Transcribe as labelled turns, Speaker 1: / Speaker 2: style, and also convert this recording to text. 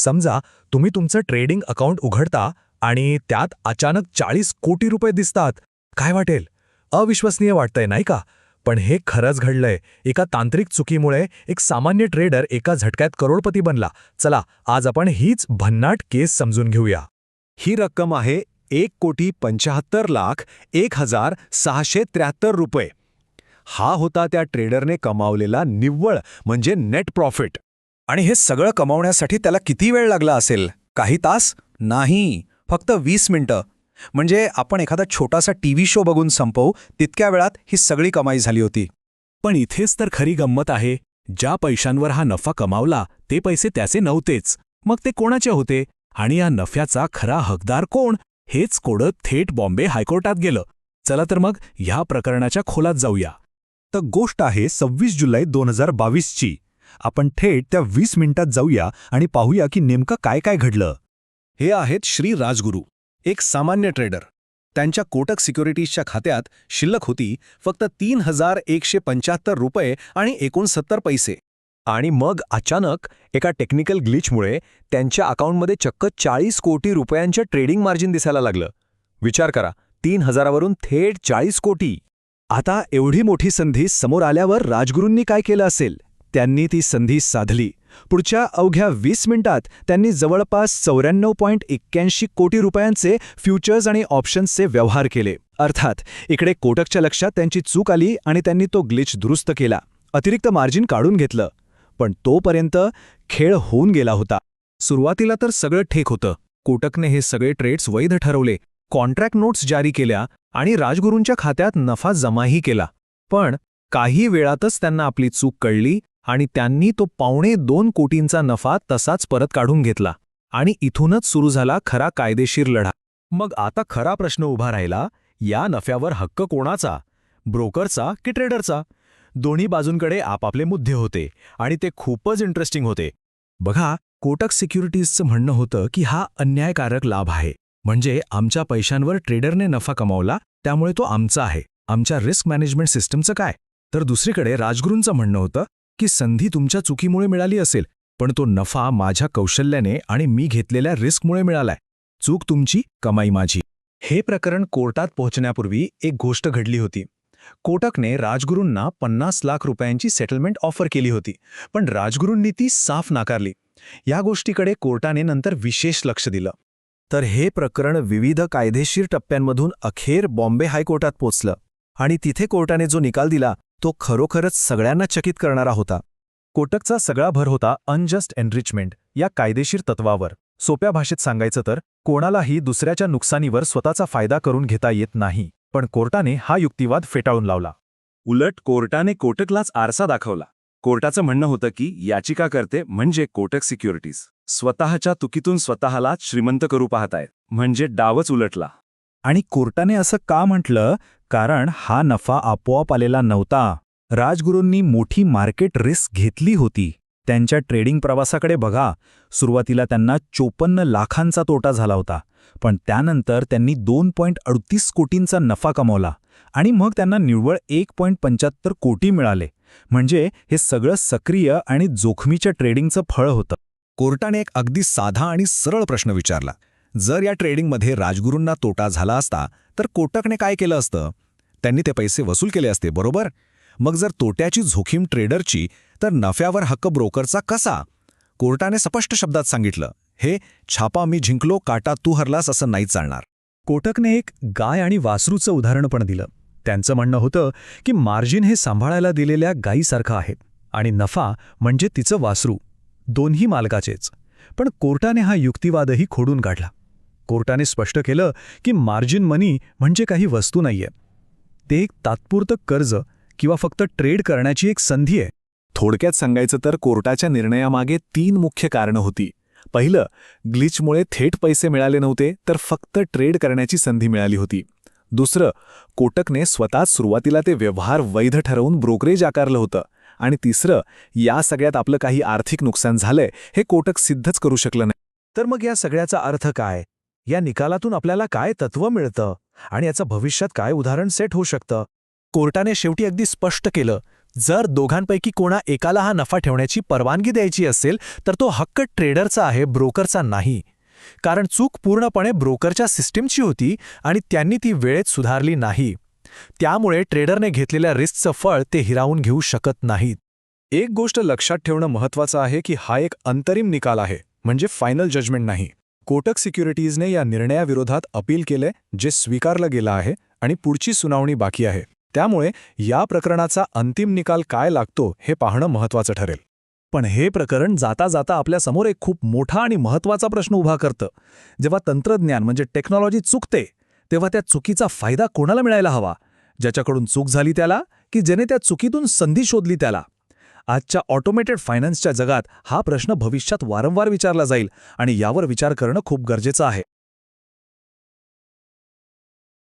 Speaker 1: समजा तुम्ही तुमचं ट्रेडिंग अकाउंट उघडता आणि त्यात अचानक चाळीस कोटी रुपये दिसतात. काय वाटेल? अविश्वसनीय वाटतंय नाही का? पण हे खरंच घडलंय. एका तांत्रिक चुकीमुळे एक सामान्य ट्रेडर एका झटक्यात करोडपती बनला. चला आज आपण हीच भन्नाट केस समजून घेऊया.
Speaker 2: ही रक्कम आहे एक कोटी पंचाहत्तर लाख एक हजार सहाशे त्र्याहत्तर रुपये. हा होता त्या ट्रेडरने कमावलेला निव्वळ म्हणजे नेट प्रॉफिट
Speaker 3: आणि हे सगळं कमावण्यासाठी त्याला किती वेळ लागला असेल? काही तास? नाही. फक्त वीस मिनिटं. म्हणजे आपण एखादा छोटासा टीव्ही शो बघून संपवू तितक्या वेळात ही सगळी कमाई झाली होती.
Speaker 2: पण इथेच तर खरी गंमत आहे. ज्या पैशांवर हा नफा कमावला ते पैसे त्याचे नव्हतेच. मग ते कोणाचे होते? आणि या नफ्याचा खरा हकदार कोण? हेच कोडं थेट बॉम्बे हायकोर्टात गेलं. चला तर मग ह्या प्रकरणाच्या खोलात जाऊया.
Speaker 4: तर गोष्ट आहे सव्वीस जुलै दोन हजार बावीसची. आपण थेट त्या वीस मिनिटात जाऊया आणि पाहूया की नेमकं काय काय घडलं.
Speaker 5: हे आहेत श्री राजगुरू एक सामान्य ट्रेडर त्यांच्या कोटक सिक्युरिटीजच्या खात्यात शिल्लक होती फक्त तीन हजार एकशे पंच्याहत्तर रुपये आणि एकोणसत्तर पैसे.
Speaker 2: आणि मग अचानक एका टेक्निकल ग्लिचमुळे त्यांच्या अकाउंटमध्ये चक्क चाळीस कोटी रुपयांचं ट्रेडिंग मार्जिन दिसायला लागलं. विचार करा तीन हजारावरून थेट चाळीस कोटी.
Speaker 3: आता एवढी मोठी संधी समोर आल्यावर राजगुरूंनी काय केलं असेल? त्यांनी ती संधी साधली. पुढच्या अवघ्या वीस मिनिटात त्यांनी जवळपास चौऱ्याण्णव पॉईंट एक्क्याऐंशी कोटी रुपयांचे फ्युचर्स आणि ऑप्शन्सचे व्यवहार केले. अर्थात इकडे कोटकच्या लक्षात त्यांची चूक आली आणि त्यांनी तो ग्लिच दुरुस्त केला. अतिरिक्त मार्जिन काढून घेतलं. पण तोपर्यंत खेळ होऊन गेला होता.
Speaker 2: सुरुवातीला तर सगळं ठीक होतं. कोटकने हे सगळे ट्रेड्स वैध ठरवले. कॉन्ट्रॅक्ट नोट्स जारी केल्या आणि राजगुरूंच्या खात्यात नफा जमाही केला. पण काही वेळातच त्यांना आपली चूक कळली आणि त्यांनी तो पावणे दोन कोटींचा नफा तसाच परत काढून घेतला. आणि इथूनच सुरू झाला खरा कायदेशीर लढा. मग आता खरा प्रश्न उभा राहिला या नफ्यावर हक्क कोणाचा? ब्रोकरचा की ट्रेडरचा? दोन्ही बाजूंकडे आपापले मुद्दे होते आणि ते खूपच इंटरेस्टिंग होते. बघा कोटक सिक्युरिटीजचं म्हणणं होतं की हा अन्यायकारक लाभ आहे. म्हणजे आमच्या पैशांवर ट्रेडरने नफा कमावला त्यामुळे तो आमचा आहे. आमच्या रिस्क मॅनेजमेंट सिस्टमचं काय? तर दुसरीकडे राजगुरूंचं म्हणणं होतं की संधी तुमच्या चुकीमुळे मिळाली असेल पण तो नफा माझ्या कौशल्याने आणि मी घेतलेल्या रिस्कमुळे मिळालाय. चूक तुमची कमाई माझी. हे प्रकरण कोर्टात पोहोचण्यापूर्वी एक गोष्ट घडली होती. कोटकने राजगुरूंना पन्नास लाख रुपयांची सेटलमेंट ऑफर केली होती पण राजगुरूंनी ती साफ नाकारली. या गोष्टीकडे कोर्टाने नंतर विशेष लक्ष दिलं.
Speaker 3: तर हे प्रकरण विविध कायदेशीर टप्प्यांमधून अखेर बॉम्बे हायकोर्टात पोचलं. आणि तिथे कोर्टाने जो निकाल दिला तो खरोखरच सगळ्यांना चकित करणारा होता.
Speaker 2: कोटकचा सगळा भर होता अनजस्ट एनरिचमेंट या कायदेशीर तत्वावर. सोप्या भाषेत सांगायचं तर कोणालाही दुसऱ्याच्या नुकसानीवर स्वतःचा फायदा करून घेता येत नाही पण कोर्टाने हा युक्तिवाद फेटाळून लावला.
Speaker 6: उलट कोर्टाने कोटकलाच आरसा दाखवला. कोर्टाचं म्हणणं होतं की याचिकाकर्ते म्हणजे कोटक सिक्युरिटीज. स्वतःच्या तुकीतून स्वतःलाच श्रीमंत करू पाहतायत. म्हणजे डावच उलटला.
Speaker 4: आणि कोर्टाने असं का म्हटलं? कारण हा नफा आपोआप आलेला नव्हता. राजगुरूंनी मोठी मार्केट रिस्क घेतली होती. त्यांच्या ट्रेडिंग प्रवासाकडे बघा. सुरुवातीला त्यांना चोपन्न लाखांचा तोटा झाला होता. पण त्यानंतर त्यांनी दोन पॉईंट अडतीस कोटींचा नफा कमावला. आणि मग त्यांना निव्वळ एक पॉईंट पंच्याहत्तर कोटी मिळाले. म्हणजे हे सगळं सक्रिय आणि जोखमीच्या ट्रेडिंगचं फळ होतं.
Speaker 5: कोर्टाने एक अगदी साधा आणि सरळ प्रश्न विचारला. जर या ट्रेडिंगमध्ये राजगुरूंना तोटा झाला असता तर कोटकने काय केलं असतं? त्यांनी ते पैसे वसूल केले असते बरोबर? मग जर तोट्याची जोखीम ट्रेडरची तर नफ्यावर हक्क ब्रोकरचा कसा? कोर्टाने स्पष्ट शब्दात सांगितलं हे छापा मी जिंकलो काटा तू हरलास असं नाही चालणार.
Speaker 2: कोटकने एक गाय आणि वासरूचं उदाहरण पण दिलं. त्यांचं म्हणणं होतं की मार्जिन हे सांभाळायला दिलेल्या गायीसारखं आहे आणि नफा म्हणजे तिचं वासरू दोन्ही मालकाचेच. पण कोर्टाने हा युक्तिवादही खोडून काढला. कोर्टाने स्पष्ट केलं की मार्जिन मनी म्हणजे काही वस्तू नाहीये. ते एक तात्पुरतं कर्ज किंवा फक्त ट्रेड करण्याची एक संधी आहे.
Speaker 5: थोडक्यात सांगायचं तर कोर्टाच्या निर्णयामागे तीन मुख्य कारणं होती. पहिलं ग्लिचमुळे थेट पैसे मिळाले नव्हते तर फक्त ट्रेड करण्याची संधी मिळाली होती. दुसरं कोटकने स्वतःच सुरुवातीला ते व्यवहार वैध ठरवून ब्रोकरेज आकारलं होतं. आणि तिसरं या सगळ्यात आपलं काही आर्थिक नुकसान झालंय हे कोटक सिद्धच करू शकलं नाही.
Speaker 2: तर मग या सगळ्याचा अर्थ काय? या निकालातून आपल्याला काय तत्व मिळतं आणि याचं भविष्यात काय उदाहरण सेट होऊ शकतं? कोर्टाने शेवटी अगदी स्पष्ट केलं जर दोघांपैकी कोणा एकाला हा नफा ठेवण्याची परवानगी द्यायची असेल तर तो हक्क ट्रेडरचा आहे ब्रोकरचा नाही. कारण चूक पूर्णपणे ब्रोकरच्या सिस्टीमची होती आणि त्यांनी ती वेळेत सुधारली नाही. त्यामुळे ट्रेडरने घेतलेल्या रिस्कचं फळ ते हिरावून घेऊ शकत नाहीत.
Speaker 5: एक गोष्ट लक्षात ठेवणं महत्त्वाचं आहे की हा एक अंतरिम निकाल आहे म्हणजे फायनल जजमेंट नाही. कोटक सिक्युरिटीजने या निर्णयाविरोधात अपील केले जे स्वीकारलं गेलं आहे आणि पुढची सुनावणी बाकी आहे. त्यामुळे या प्रकरणाचा अंतिम निकाल काय लागतो हे पाहणं महत्त्वाचं ठरेल.
Speaker 1: पण हे प्रकरण जाता जाता आपल्यासमोर एक खूप मोठा आणि महत्त्वाचा प्रश्न उभा करतं. जेव्हा तंत्रज्ञान म्हणजे टेक्नॉलॉजी चुकते तेव्हा त्या चुकीचा फायदा कोणाला मिळायला हवा? ज्याच्याकडून चूक झाली त्याला की ज्याने त्या चुकीतून संधी शोधली त्याला? आजच्या ऑटोमेटेड फायनान्सच्या जगात हा प्रश्न भविष्यात वारंवार विचारला जाईल आणि यावर विचार करणं खूप गरजेचं आहे.